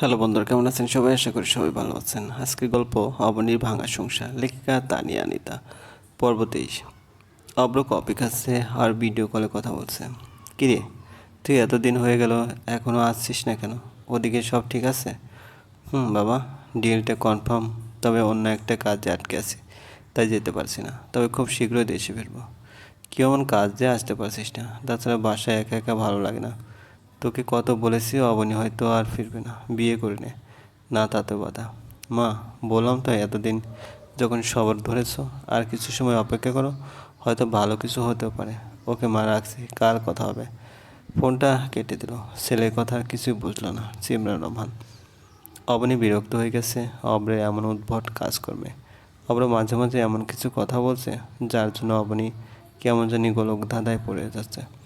Hello বন্ধুরা, কেমন আছেন? সবাই আশা করি সবাই ভালো আছেন। আজকের গল্প অবনীর ভাঙা সংসার, লেখিকা তানিয়া আনিতা। পর্ব তেইশ। অব্র কপি খাচ্ছে আর ভিডিও কলে কথা বলছে। কিরে তুই এতদিন হয়ে গেল এখনও আসছিস না কেন? ওদিকে সব ঠিক আছে? হুম বাবা, ডিলটা কনফার্ম, তবে অন্য একটা কাজে আটকে আছি, তাই যেতে পারছি না। তবে খুব শীঘ্রই দেশে ফিরবো। কেমন কাজ যে আসতে পারছিস না? তাছাড়া বাসায় একা একা ভালো লাগে না। তোকে কত বলেছি, অবনী হয়তো আর ফিরবে না। বিয়ে করে নে না তাতে বাধা। মা, বললাম তো এতদিন যখন সবর ধরেছ, আর কিছু সময় অপেক্ষা করো, হয়তো ভালো কিছু হতেও পারে। ওকে মা, রাখছি। কার কথা হবে। ফোনটা কেটে দিল। ছেলের কথা কিছুই বুঝলো না। সিমরান রহমান অবনী বিরক্ত হয়ে গেছে। অব্রে এমন উদ্ভট কাজ করবে। অব্র মাঝে মাঝে এমন কিছু কথা বলছে, যার জন্য অবনী কেমন জানি গোলক ধাঁধায় পড়ে যাচ্ছে।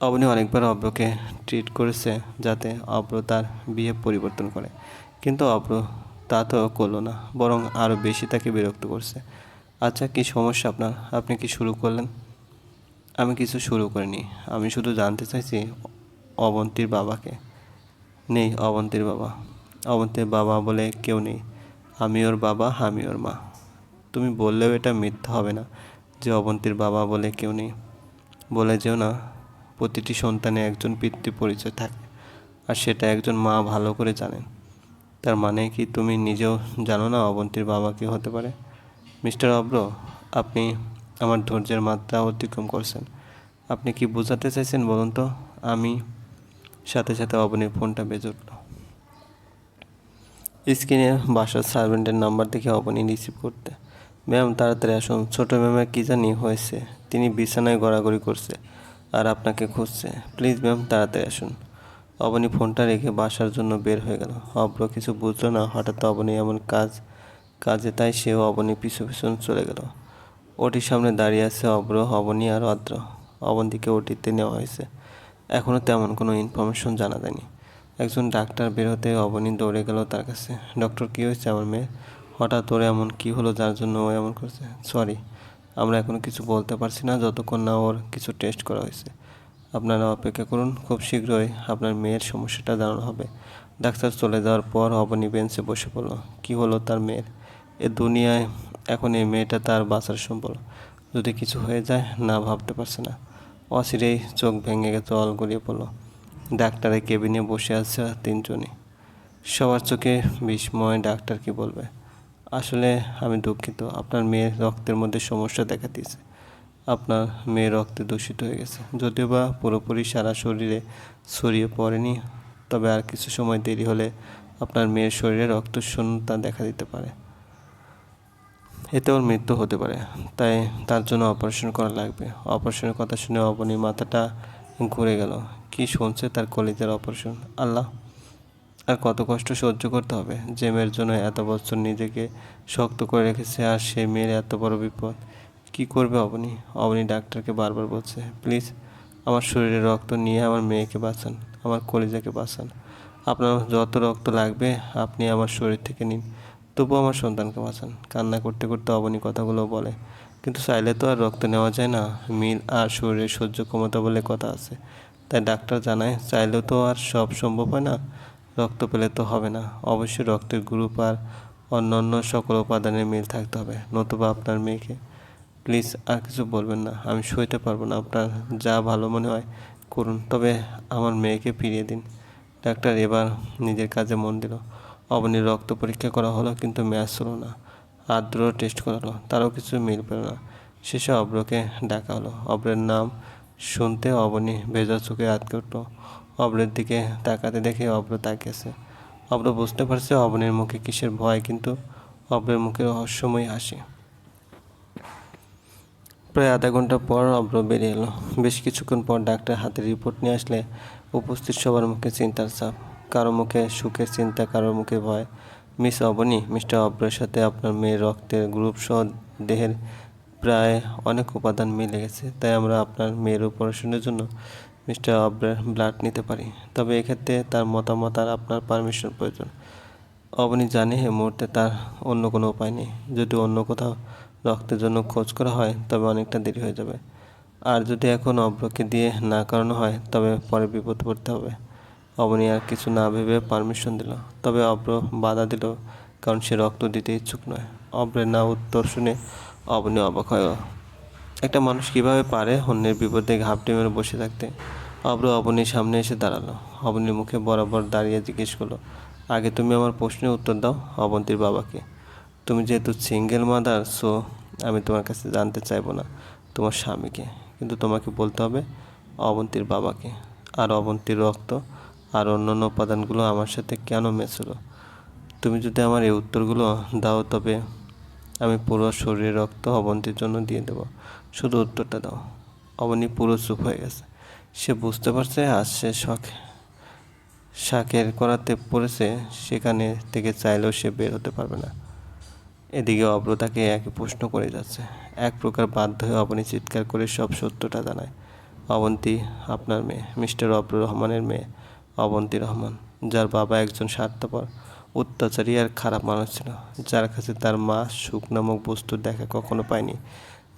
অবনী অনেকবার অব্রকে ট্রিট করেছে যাতে অব্র তার বিয়ে পরিবর্তন করে। কিন্তু অব্র তা তো করল না, বরং আরও বেশি তাকে বিরক্ত করছে। আচ্ছা কি সমস্যা আপনার? আপনি কি শুরু করলেন? আমি কিছু শুরু করিনি। আমি শুধু জানতে চাইছি অবন্তীর বাবাকে। নেই অবন্তীর বাবা। অবন্তীর বাবা বলে কেউ নেই। আমি ওর বাবা, আমি ওর মা। তুমি বললেও এটা মিথ্যা হবে না যে অবন্তীর বাবা বলে কেউ নেই। বলে যেও না প্রতিটি সন্তানে একজন পিতৃ পরিচয় থাকে আর সেটা একজন মা ভালো করে জানেন। তার মানে কি তুমি নিজেও জানো না অবন্তীর বাবা কি হতে পারে? মিস্টার অব্র, আপনি আমার ধৈর্যের মাত্রা অতিক্রম করছেন। আপনি কি বোঝাতে চাইছেন বলুন তো? আমি সাথে সাথে অবনীর ফোনটা বেজে উঠল। স্ক্রিনে বাসার সার্ভেন্টের নাম্বার দেখে অবনী রিসিভ করতে। ম্যাম, তাড়াতাড়ি আসুন। ছোটো ম্যামের কী জানি হয়েছে। তিনি বিছানায় গড়াগড়ি করছে। আর আপনাকে খুঁজছে। প্লিজ ম্যাম, তাড়াতাড়ি আসুন। অবনী ফোনটা রেখে বাসার জন্য বের হয়ে গেল। অব্র কিছু বুঝলো না, হঠাৎ অবনী এমন কাজ, কাজে তাই সেও অবনী পিছু পিছন চলে গেল। ওটির সামনে দাঁড়িয়ে আছে অব্র অবনী আর অদ্র। অবন্তীকে ওটিতে নেওয়া হয়েছে। এখনও তেমন কোনো ইনফরমেশন জানা যায়নি। একজন ডাক্তার বের হতে অবনী দৌড়ে গেল তার কাছে। ডক্টর, কী হয়েছে আমার মেয়ে? হঠাৎ ওর এমন কী হলো যার জন্য ও এমন করছে? সরি আমরা এখনও কিছু বলতে পারছি না, যতক্ষণ না ওর কিছু টেস্ট করা হয়েছে। আপনারা অপেক্ষা করুন, খুব শীঘ্রই আপনার মেয়ের সমস্যাটা জানানো হবে। ডাক্তার চলে যাওয়ার পর অবনী বেঞ্চে বসে পড়ল, কী হলো তার মেয়ের? এ দুনিয়ায় এখন এই মেয়েটা তার বাঁচার সম্বল। যদি কিছু হয়ে যায়, না ভাবতে পারছে না। অচিরেই চোখ ভেঙে গেছে, অল গড়িয়ে পড়ল। ডাক্তারের কেবিনে বসে আছে তিনজনই। সবার চোখে বিস্ময় ডাক্তার কি বলবে? আসলে আমি দুঃখিত, আপনার মেয়ের রক্তের মধ্যে সমস্যা দেখা দিয়েছে। আপনার মেয়ের রক্তে দূষিত হয়ে গেছে। যদিও বা পুরোপুরি সারা শরীরে ছড়িয়ে পড়েনি, তবে আর কিছু সময় দেরি হলে আপনার মেয়ের শরীরে রক্ত শূন্যতা দেখা দিতে পারে। এতে ওর মৃত্যু হতে পারে, তাই তার জন্য অপারেশন করা লাগবে। অপারেশনের কথা শুনে অবনীর মাথাটা ঘুরে গেল। কি শুনছে তার কলিজার অপারেশন? আল্লাহ। আর কত কষ্ট সহ্য করতে হবে। যে মেয়ের জন্য এত বছর নিজেকে শক্ত করে রেখেছে আর সেই মেয়ের এত বড় বিপদ। কি করবে অবনি? অবনি ডাক্তারকে বারবার বলছে, প্লিজ, আমার শরীরে রক্ত নিয়ে আমার মেয়েকে বাঁচান, আমার কলিজাকে বাঁচান। আপনার যত রক্ত লাগবে, আপনি আমার শরীর থেকে নিন। তবুও আমার সন্তানকে বাঁচান। কান্না করতে করতে অবনী কথাগুলো বলে, কিন্তু চাইলে তো আর রক্ত নেওয়া যায় না। মিল আর শরীরের সহ্য ক্ষমতা বলে কথা আছে। তাই ডাক্তার জানায়, চাইলেও তো আর সব সম্ভব হয় না। রক্ত পেলে তো হবে না। অবশ্যই রক্তের গ্রুপ আর অন্যান্য সকল উপাদানের মিল থাকতে হবে। নতুবা আপনার মেয়েকে। প্লিজ আর কিছু বলবেন না। আমি সইতে পারব না। আপনার যা ভালো মনে হয় করুন। তবে আমার মেয়েকে ফিরিয়ে দিন। ডাক্তার এবার নিজের কাজে মন দিল। অবনীর রক্ত পরীক্ষা করা হলো কিন্তু ম্যাচ হলো না। আর্দ্র টেস্ট করা হলো তারও কিছু মিল পেল না। শেষে অব্রকে ডাকা হলো। অব্রের নাম শুনতে অবনী ভেজা চোখে আটকে উঠল। অব্রের দিকে তাকাতে দেখে অব্র তাকিয়েছে। অব্র বুঝতে পারছে অবনের মুখে কিসের ভয়, কিন্তু অব্রের মুখে রহস্যময় হাসি। প্রায় আধা ঘণ্টা পর অব্র বেরিয়ে এলো। বেশ কিছুক্ষণ পর ডাক্তার হাতে রিপোর্ট নিয়ে আসলে উপস্থিত সবার মুখে চিন্তার চাপ কারও মুখে সুখের চিন্তা কারোর মুখে ভয়। মিস অবনী, মিস্টার অব্রের সাথে আপনার মেয়ের রক্তের গ্রুপ সহ দেহের প্রায় অনেক উপাদান মিলে গেছে, তাই আমরা আপনার মেয়ের অপারেশনের জন্য মিস্টার অব্রের ব্লাড নিতে পারি। তবে এক্ষেত্রে তার মতামত আর আপনার পারমিশন প্রয়োজন। অবনী জানে এই মুহূর্তে তার অন্য কোনো উপায় নেই। যদি অন্য কোথাও রক্তের জন্য খোঁজ করা হয়, তবে অনেকটা দেরি হয়ে যাবে। আর যদি এখন অব্রকে দিয়ে না করানো হয়, তবে পরে বিপদ পড়তে হবে। অবনি আর কিছু না ভেবে পারমিশন দিল। তবে অব্র বাধা দিল, কারণ সে রক্ত দিতে ইচ্ছুক নয়। অব্রের না উত্তর শুনে অবনী অবাক হয় একটা মানুষ কীভাবে পারে অন্যের বিপদে ঘাপটে মেরে বসে থাকতে? অব্র অবনীর সামনে এসে দাঁড়াল। অবনীর মুখে বরাবর দাঁড়িয়ে জিজ্ঞেস করল, আগে তুমি আমার প্রশ্নের উত্তর দাও অবন্তীর বাবাকে। তুমি যেহেতু সিঙ্গেল মাদার, সো আমি তোমার কাছে জানতে চাইব না তোমার স্বামীকে। কিন্তু তোমাকে বলতে হবে অবন্তীর বাবাকে। আর অবন্তীর রক্ত আর অন্যান্য উপাদানগুলো আমার সাথে কেন মেশলো তুমি যদি আমার এই উত্তরগুলো দাও, তবে আমি পুরো শরীরের রক্ত অবন্তীর জন্য দিয়ে দেবো। শুধু উত্তরটা দাও। অবনী পুরো চুপ হয়ে গেছে। সে বুঝতে পারছে আজ সে শখ শাকের করাতে পড়েছে, সেখানে থেকে চাইলেও সে বের হতে পারবে না। এদিকে অব্র তাকে প্রশ্ন করে যাচ্ছে। এক প্রকার বাধ্য হয়ে অবনী চিৎকার করে সব সত্যটা জানায়। অবন্তী আপনার মেয়ে, মিস্টার অব্র রহমানের মেয়ে, অবন্তী রহমান, যার বাবা একজন স্বার্থপর, অত্যাচারী আর খারাপ মানুষ ছিল, যার কাছে তার মা সুখ নামক বস্তুর দেখা কখনো পায়নি।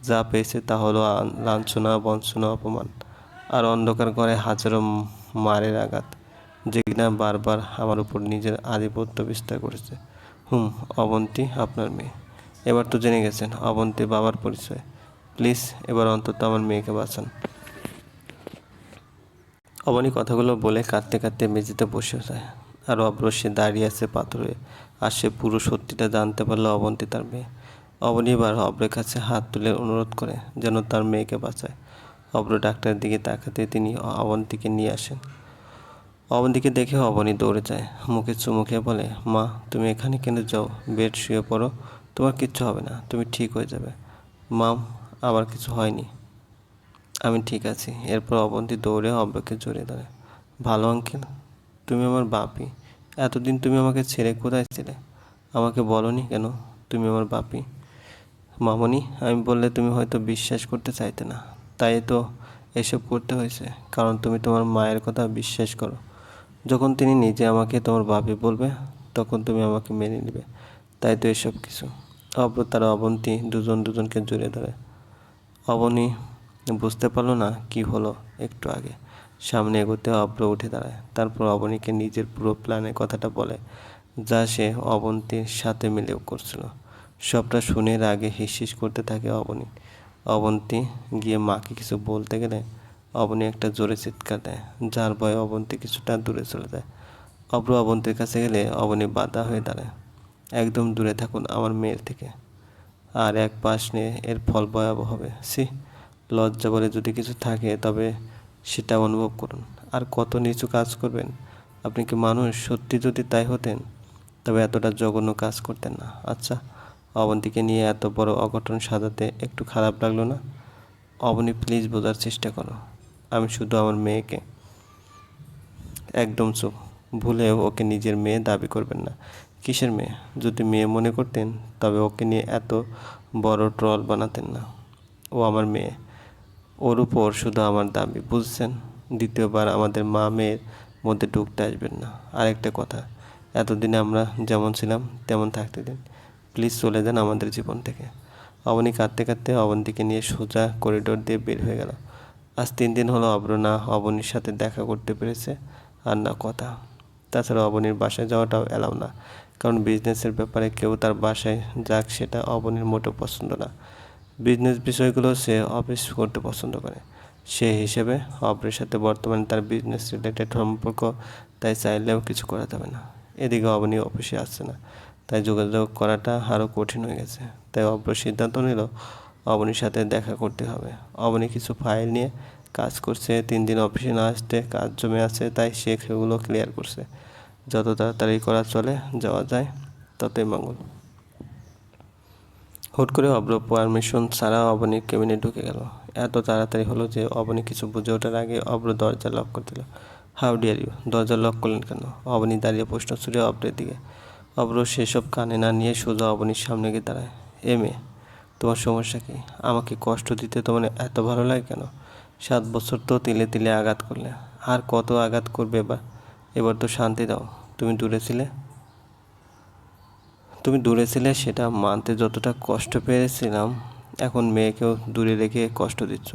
যা পেয়েছে তা হলো লাঞ্ছনা, বঞ্চনা, অপমান আর অন্ধকার ঘরে হাজারো মারের আঘাত, যে কিনা বারবার আমার উপর নিজের আধিপত্য বিস্তার করেছে। হুম, অবন্তী আপনার মেয়ে। এবার তো জেনে গেছেন, অবন্তী বাবার পরিচয়। প্লিজ, এবার অন্তত আমার মেয়েকে বাঁচান। অবনী কথাগুলো বলে কাঁদতে কাঁদতে মেঝেতে বসে যায় আর অব্র সে দাঁড়িয়ে আছে পাথরে। আর সে পুরো সত্যিটা জানতে পারল অবন্তী তার মেয়ে। অবনী অব্রের কাছে হাত তুলে অনুরোধ করে যেন তার মেয়েকে বাঁচায়। অব্র ডাক্তারের দিকে তাকাতে তিনি অবন্তীকে নিয়ে আসেন। অবন্তীকে দেখে অবনী দৌড়ে যায়। মুখে চুমুকে বলে, মা, তুমি এখানে কেন যাও? বেড শুয়ে পড়ো। তোমার কিচ্ছু হবে না। তুমি ঠিক হয়ে যাবে। মাম আবার কিছু হয়নি। আমি ঠিক আছি। এরপর অবন্তী দৌড়ে অব্রকে জড়িয়ে ধরে। ভালো, আঙ্কেল। তুমি আমার বাপি। এতদিন তুমি আমাকে ছেড়ে কোথায় ছিলে? আমাকে বলনি কেন? তুমি আমার বাপি। মামনি, আমি বললে তুমি হয়তো বিশ্বাস করতে চাইতে না। তাই তো এসব করতে হয়েছে, কারণ তুমি তোমার মায়ের কথা বিশ্বাস করো। যখন তিনি নিজে আমাকে তোমার বাপি বলবে, তখন তুমি আমাকে মেনে নেবে। তাই তো এসব কিছু। অব্র তারা অবন্তী দুজন দুজনকে জড়িয়ে ধরে। অবনী বুঝতে পারল না কি হলো একটু আগে। সামনে এগোতে অব্র উঠে দাঁড়ায়। তারপর অবনীকে নিজের পুরো প্ল্যানের কথাটা বলে, যা সে অবন্তীর সাথে মিলেও করছিল। সবটা শুনে আগে হিসিস করতে থাকে অবনী। অবন্তী গিয়ে মাকে কিছু বলতে গেলে অবনী একটা জোরে চিৎকার দেয়, যার ভয়ে অবন্তী কিছুটা দূরে চলে যায়। অব্র অবন্তীর কাছে গেলে অবনী বাধা হয়ে দাঁড়ায়, একদম দূরে থাকুন আমার মেয়ের থেকে। আর এক পাশ নিয়ে এর ফল ভয়াবহ হবে। সি লজ্জা বলে যদি কিছু থাকে তবে সেটা অনুভব করুন। আর কত নিচু কাজ করবেন? আপনি কি মানুষ? সত্যি যদি তাই হতেন, তবে এতটা জঘন্য কাজ করতেন না। আচ্ছা অবন্তীকে নিয়ে এত বড় অঘটন সাজাতে একটু খারাপ লাগল না? অবনী প্লিজ বোঝার চেষ্টা করো। আমি শুধু আমার মেয়েকে। একদম চুপ। ভুলেও ওকে নিজের মেয়ে দাবি করবেন না। কিসের মেয়ে? যদি মেয়ে মনে করতেন, তবে ওকে নিয়ে এত বড় ট্রল বানাতেন না। ও আমার মেয়ে। ওর উপর শুধু আমার দাবি, বুঝছেন? দ্বিতীয়বার আমাদের মা মেয়ের মধ্যে ঢুকতে আসবেন না। আরেকটা কথা, এতদিনে আমরা যেমন ছিলাম, তেমন থাকতে দিন। প্লিজ চলে যান আমাদের জীবন থেকে। অবনী কাঁদতে কাঁদতে অবন্তীকে নিয়ে সোজা করিডোর দিয়ে বের হয়ে গেল। আজ তিন দিন হলো অব্র না অবনীর সাথে দেখা করতে পেরেছে আর না কথা। তাছাড়া অবনীর বাসায় যাওয়াটাও এলাও না, কারণ বিজনেসের ব্যাপারে কেউ তার বাসায় যাক সেটা অবনীর মোটেও পছন্দ না। বিজনেস বিষয়গুলো সে অফিস করতে পছন্দ করে। সে হিসেবে অপরের সাথে বর্তমানে তার বিজনেস রিলেটেড সম্পর্ক, তাই চাইলেও কিছু করা যাবে না। এদিকে অবনী অফিসে আসছে না। তাই যোগাযোগ করাটা আরও কঠিন হয়ে গেছে। তাই অব্র সিদ্ধান্ত নিল, অবনীর সাথে দেখা করতে হবে। অবনী কিছু ফাইল নিয়ে কাজ করছে, তিন দিন অফিসে না আসতে কাজ জমে আছে, তাই সে সেগুলো ক্লিয়ার করছে। যত তাড়াতাড়ি করা চলে, যাওয়া যায়, ততই মঙ্গল। হুট করে অব্র পারমিশন ছাড়া অবনীর কেবিনে ঢুকে গেল। এত তাড়াতাড়ি হলো যে অবনী কিছু বুঝে ওঠার আগে অব্র দরজা লক করে দিল। হাউ ডিয়ার ইউ দরজা লক করলেন কেন? অবনী দাঁড়িয়ে প্রশ্ন ছুড়ে অব্রের দিকে। অব্র সেসব কানে না নিয়ে সোজা অবনীর সামনে গিয়ে দাঁড়ায়। এ মেয়ে, তোমার সমস্যা কি? আমাকে কষ্ট দিতে তোমার এত ভালো লাগে কেন? সাত বছর তো তিলে তিলে আঘাত করলে। আর কত আঘাত করবে এবার এবার তো শান্তি দাও। তুমি দূরে ছিলে? তুমি দূরে ছিলে সেটা মানতে যতটা কষ্ট পেয়েছিলাম, এখন মেয়েকেও দূরে রেখে কষ্ট দিচ্ছ।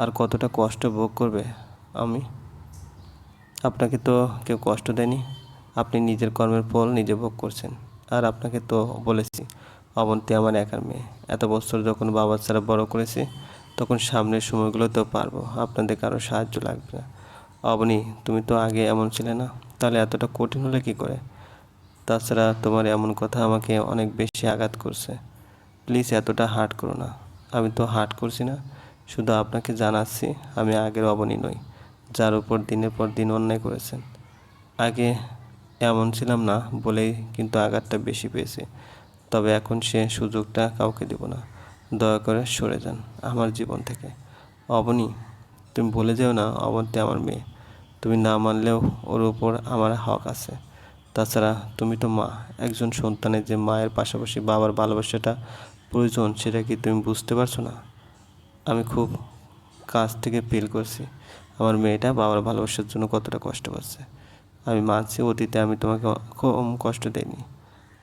আর কতটা কষ্ট ভোগ করবে আমি? আপনাকে তো কেউ কষ্ট দেয়নি? আপনি নিজের কর্মের ফল নিজে ভোগ করছেন। আর আপনাকে তো বলেছি অবন্তী আমার একার মেয়ে। এত বছর যখন বাবা ছাড়া বড় করেছি, তখন সামনের সময়গুলোতেও পারব, আপনাদের কারও সাহায্য লাগবে না। অবনী, তুমি তো আগে এমন ছিলে না, তাহলে এতটা কঠিন হলে কী করে? তাছাড়া তোমার এমন কথা আমাকে অনেক বেশি আঘাত করছে। প্লিজ এতটা হার্ট করো না। আমি তো হার্ট করছি না, শুধু আপনাকে জানাচ্ছি, আমি আগের অবনী নই, যার উপর দিনের পর দিন অন্যায় করেছেন। আগে এমন ছিলাম না বলেই কিন্তু আঘাতটা বেশি পেয়েছে। তবে এখন সে সুযোগটা কাউকে দেব না। দয়া করে সরে যান আমার জীবন থেকে। অবনী, তুমি ভুলে যেও না অবন্তী আমার মেয়ে। তুমি না মানলেও ওর উপর আমার হক আছে। তাছাড়া তুমি তো মা। একজন সন্তানের যে মায়ের পাশাপাশি বাবার ভালোবাসাটা প্রয়োজন সেটা কি তুমি বুঝতে পারছ না? আমি খুব কাছ থেকে ফিল করছি। আমার মেয়েটা বাবার ভালোবাসার জন্য কতটা কষ্ট পাচ্ছে। আমি মানছি অতীতে আমি তোমাকে কম কষ্ট দেইনি।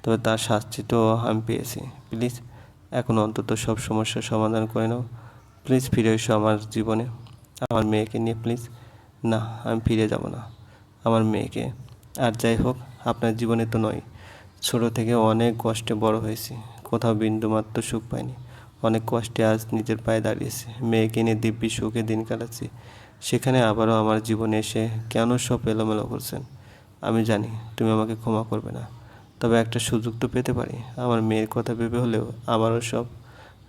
তবে তার শাস্তি তো আমি পেয়েছি। প্লিজ, এখন অন্তত সব সমস্যার সমাধান করে নাও। প্লিজ ফিরে এসো আমার জীবনে। আমার মেয়েকে নিয়ে প্লিজ। না, আমি ফিরে যাব না। আমার মেয়েকে। আর যাই হোক, আপনার জীবনে তো নয়। ছোটো থেকে অনেক কষ্টে বড় হয়েছি। কোথাও বিন্দুমাত্র সুখ পাইনি। অনেক কষ্টে আজ নিজের পায়ে দাঁড়িয়েছি। মেয়েকে নিয়ে দিব্যি সুখে দিন কাটাচ্ছি। সেখানে আবারও আমার জীবনে এসে কেন সব এলোমেলো করছেন? আমি জানি তুমি আমাকে ক্ষমা করবে না। তবে একটা সুযোগ তো পেতে পারি। আমার মেয়ের কথা ভেবে হলেও আমারও সব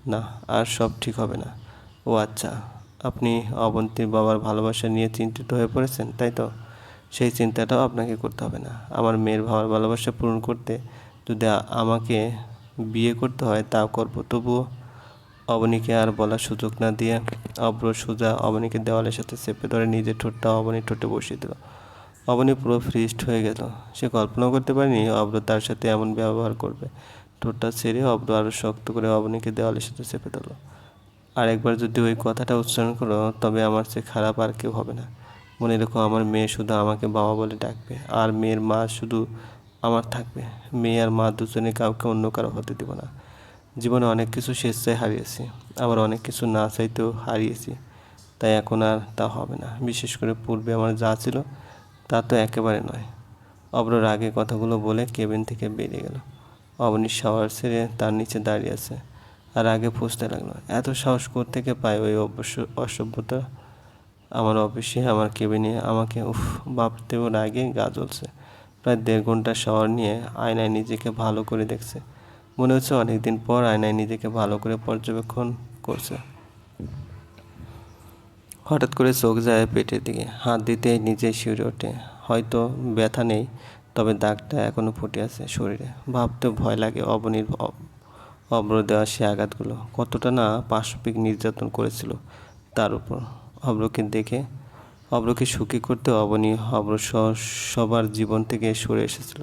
না, আর সব ঠিক হবে না। ও আচ্ছা আপনি অবন্তীর বাবার ভালোবাসা নিয়ে চিন্তিত হয়ে পড়েছেন, তাই তো? সেই চিন্তাটাও আপনাকে করতে হবে না। আমার মেয়ের বাবার ভালোবাসা পূরণ করতে যদি আমাকে বিয়ে করতে হয় তাও করব। তবুও অবনীকে আর বলার সুযোগ না দিয়ে অব্র সোজা অবনীকে দেওয়ালের সাথে চেপে ধরে নিজের ঠোঁটটা অবনীর ঠোঁটে বসিয়ে দিল। অবনী পুরো ফ্রিস্ট হয়ে গেল। সে কল্পনাও করতে পারেনি অব্র তার সাথে এমন ব্যবহার করবে। ঠোঁটটা ছেড়ে অব্র আরও শক্ত করে অবনীকে দেওয়ালের সাথে চেপে দিল আর একবার যদি ওই কথাটা উচ্চারণ করো, তবে আমার চেয়ে খারাপ আর কেউ হবে না। মনে রেখো, আমার মেয়ে শুধু আমাকে বাবা বলে ডাকবে, আর মেয়ের মা শুধু আমার থাকবে। মেয়ে আর মা দুজনে কাউকে অন্য কারও হতে দেব না। জীবনে অনেক কিছু স্বেচ্ছায় হারিয়েছি, আবার অনেক কিছু না চাইতেও হারিয়েছি, তাই এখন আর তা হবে না। বিশেষ করে পূর্বে আমার যা ছিল, তা তো একেবারে নয়। অব্রর আগে কথাগুলো বলে কেবিন থেকে বেরিয়ে গেল। অবনী শাওয়ার ছেড়ে তার নিচে দাঁড়িয়ে আছে আর আগে ফুসতে লাগল। এত সাহস থেকে পায় ওই অবশ্য অসভ্যতা? আমার অফিসে, আমার কেবিনে আমাকে, উফ ভাবতে রাগে গা জ্বলছে। প্রায় দেড় ঘণ্টা শাওয়ার নিয়ে আয়নায় নিজেকে ভালো করে দেখছে। মনে হচ্ছে অনেকদিন পর আয়নায় নিজেকে ভালো করে পর্যবেক্ষণ করছে। হঠাৎ করে চোখ যায় পেটের দিকে, হাত দিতে নিজেই শিউরে ওঠে। হয়তো ব্যথা নেই, তবে দাগটা এখনও ফুটে আছে শরীরে। ভাবতে ভয় লাগে অবনীর অব্র দেওয়া সে আঘাতগুলো। কতটা না পাশবিক নির্যাতন করেছিল তার উপর। অব্রকে দেখে, অব্রকে সুখী করতে অবনী অব্র সবার জীবন থেকে সরে এসেছিল।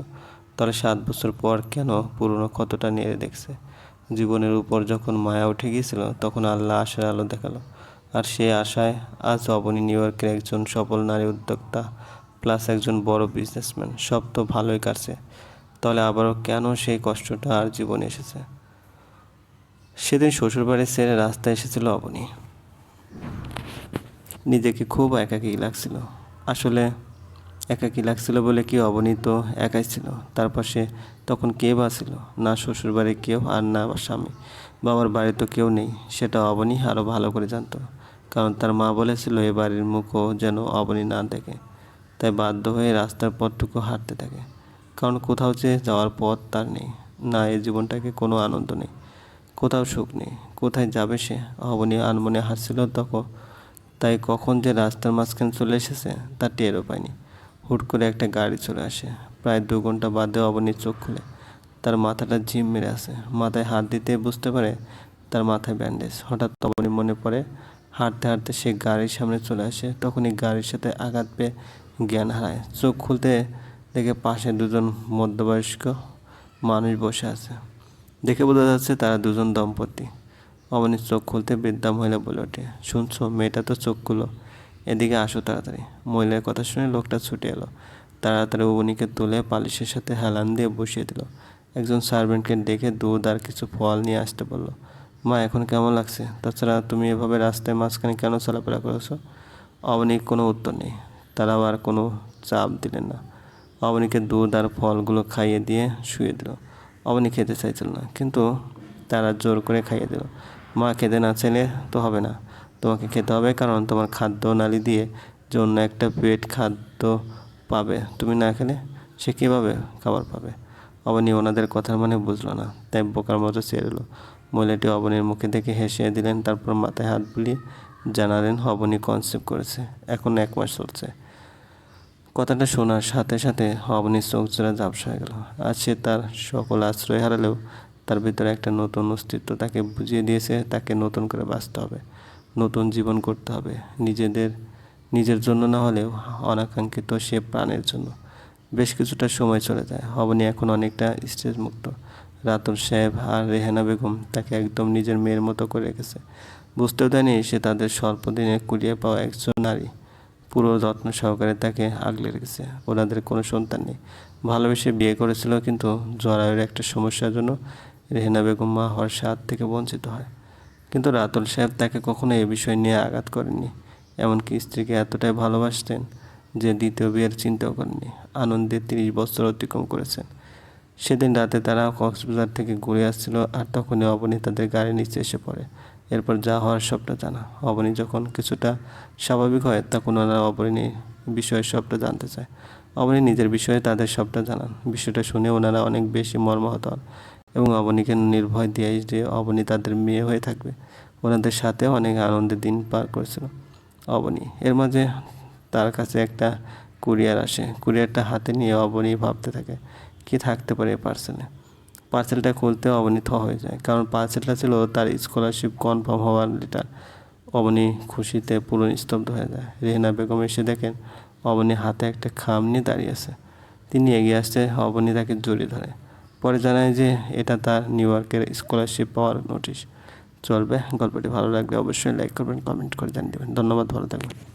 তাহলে সাত বছর পর কেন পুরনো ক্ষতটা নেড়ে দেখছে? জীবনের উপর যখন মায়া উঠে গিয়েছিল, তখন আল্লাহ আশার আলো দেখাল। আর সে আশায় আজ অবনী নিউ ইয়র্কের একজন সফল নারী উদ্যোক্তা প্লাস একজন বড় বিজনেসম্যান, সব তো ভালোই কাটছে। তাহলে আবারও কেন সেই কষ্টটা আর জীবনে এসেছে? সেদিন শ্বশুরবাড়ি ছেড়ে রাস্তায় এসেছিল অবনী। নিজেকে খুব একাকী লাগছিল। আসলে একাকী লাগছিল বলে কি অবনী তো একাই ছিল। তার পাশে তখন কে বা ছিল? না শ্বশুরবাড়ি কেউ আর না স্বামী। বাবার বাড়ি তো কেউ নেই, সেটা অবনী আরও ভালো করে জানতো। কারণ তার মা বলেছিল, এ বাড়ির মুখও যেন অবনী না দেখে। তাই বাধ্য হয়ে রাস্তার পথটুকু হাঁটতে থাকে। কারণ কোথাও যে যাওয়ার পথ তার নেই। না এই জীবনটাকে কোনো আনন্দ নেই। কোথাও সুখ নেই। কোথায় যাবে সে? অবনী আনমনে হাসছিল তখন তাই কখন যে রাস্তার মাঝখানে চলে এসেছে, তা টেরও পায়নি। হুট করে একটা গাড়ি চলে আসে। প্রায় দু ঘণ্টা বাদে অবনীর চোখ খুলে। তার মাথাটা ঝিম মেরে আসে মাথায় হাত দিতে বুঝতে পারে তার মাথায় ব্যান্ডেজ। হঠাৎ অবনী মনে পড়ে, হাঁটতে হাঁটতে সে গাড়ির সামনে চলে আসে। তখনই গাড়ির সাথে আঘাত পেয়ে জ্ঞান হারায়। চোখ খুলতে দেখে পাশে দুজন মধ্যবয়স্ক মানুষ বসে আছে। দেখে বোঝা যাচ্ছে তারা দুজন দম্পতি। অবনীর চোখ খুলতে বৃদ্ধা মহিলা বলে ওঠে। শুনছো, মেয়েটা তো চোখ খুলো। এদিকে আসো তাড়াতাড়ি। মহিলার কথা শুনে লোকটা ছুটে এলো। তাড়াতাড়ি অবনীকে তুলে পালিশের সাথে হেলান দিয়ে বসিয়ে দিল। একজন সার্ভেন্টকে ডেকে দুধ আর কিছু ফল নিয়ে আসতে বলল, মা, এখন কেমন লাগছে? তাছাড়া তুমি এভাবে রাস্তায় মাঝখানে কেন চলাফেরা করেছ? অবনীর কোনো উত্তর নেই। তারাও আর কোনো চাপ দিলেন না। অবনীকে দুধ আর ফলগুলো খাইয়ে দিয়ে শুয়ে দিল। অবনী খেতে চাইছিল না, কিন্তু তারা জোর করে খাইয়ে দিল, মা, খেতে না চাইলে তো হবে না। তোমাকে খেতে হবে, কারণ তোমার খাদ্য নালী দিয়ে যে অন্য একটা পেট খাদ্য পাবে। তুমি না খেলে সে কীভাবে খাবার পাবে? অবনী ওনাদের কথার মানে বুঝলো না, তাই বোকার মতো চেয়ে এলো। মহিলাটি অবনীর মুখে দেখে হেসে দিলেন, তারপর মাথায় হাত বুলিয়ে জানালেন, অবনী কনসেপ্ট করেছে, এখন এক মাস চলছে। কথাটা শোনার সাথে সাথে অবনীর চোখ জোড়া ঝাপসা হয়ে গেল। আজ সে তার সকল আশ্রয় হারালেও তার ভিতরে একটা নতুন অস্তিত্ব তাকে বুঝিয়ে দিয়েছে, তাকে নতুন করে বাঁচতে হবে। নতুন জীবন করতে হবে। নিজেদের, নিজের জন্য না হলেও অনাকাঙ্ক্ষিত সে প্রাণের জন্য। বেশ কিছুটা সময় চলে যায়। অবনী এখন অনেকটা স্টেজ মুক্ত। রাতুল সাহেব আর রেহানা বেগম তাকে একদম নিজের মেয়ের মতো করে রেখেছে। বুঝতেও দেয়নি সে তাদের স্বল্পদিনে কুলিয়ে পাওয়া একজন নারী। পুরো যত্ন সহকারে তাকে আগলে রেখেছে। ওনাদের কোনো সন্তান নেই। ভালোবেসে বিয়ে করেছিল কিন্তু জরায়ুর একটা সমস্যার জন্য রেহেনা বেগম মা হওয়ার স্বাদ থেকে বঞ্চিত হয়। কিন্তু রাতুল সাহেব তাকে কখনো এ বিষয় নিয়ে আঘাত করেননি। এমনকি স্ত্রীকে এতটাই ভালোবাসতেন যে দ্বিতীয় বিয়ের চিন্তাও করেননি। আনন্দে তিরিশ বছর অতিক্রম করেছেন। সেদিন রাতে তারা কক্সবাজার থেকে ঘুরে আসছিল আর তখনই অবনী তাদের গাড়ি নিচে এসে পড়ে। এরপর যা হওয়ার সবটা জানা। অবনী যখন কিছুটা স্বাভাবিক হয়, তখন ওনারা অবনীর বিষয়ে সবটা জানতে চায়। অবনী নিজের বিষয়ে তাদের সবটা জানান। বিষয়টা শুনে ওনারা অনেক বেশি মর্মাহত হন। এবং অবনীকে নির্ভয় দিয়ে যে অবনী তাদের মেয়ে হয়ে থাকবে, ওনাদের সাথে অনেক আনন্দের দিন পার করেছিল। অবনী, এর মাঝে তার কাছে একটা কুরিয়ার আসে। কুরিয়ারটা হাতে নিয়ে অবনী ভাবতে থাকে, কি থাকতে পারে পার্সেলে পার্সেলটা খুলতে অবনীত হয়ে যায়, কারণ পার্সেলটা ছিল তার স্কলারশিপ কনফার্ম হওয়ার লেটার অবনী খুশিতে পুরো নিস্তব্ধ হয়ে যায়। রেহনা বেগম এসে দেখেন, অবনী হাতে একটা খাম নিয়ে দাঁড়িয়ে আছে। তিনি এগিয়ে আসতে অবনী তাকে জড়িয়ে ধরে। পরে জানায় যে এটা তার নিউ ইয়র্কের স্কলারশিপ পাওয়ার নোটিশ চলবে, গল্পটি ভালো লাগলে অবশ্যই লাইক করবেন কমেন্ট করে জানিয়ে দেবেন। ধন্যবাদ, ভালো থাকবেন।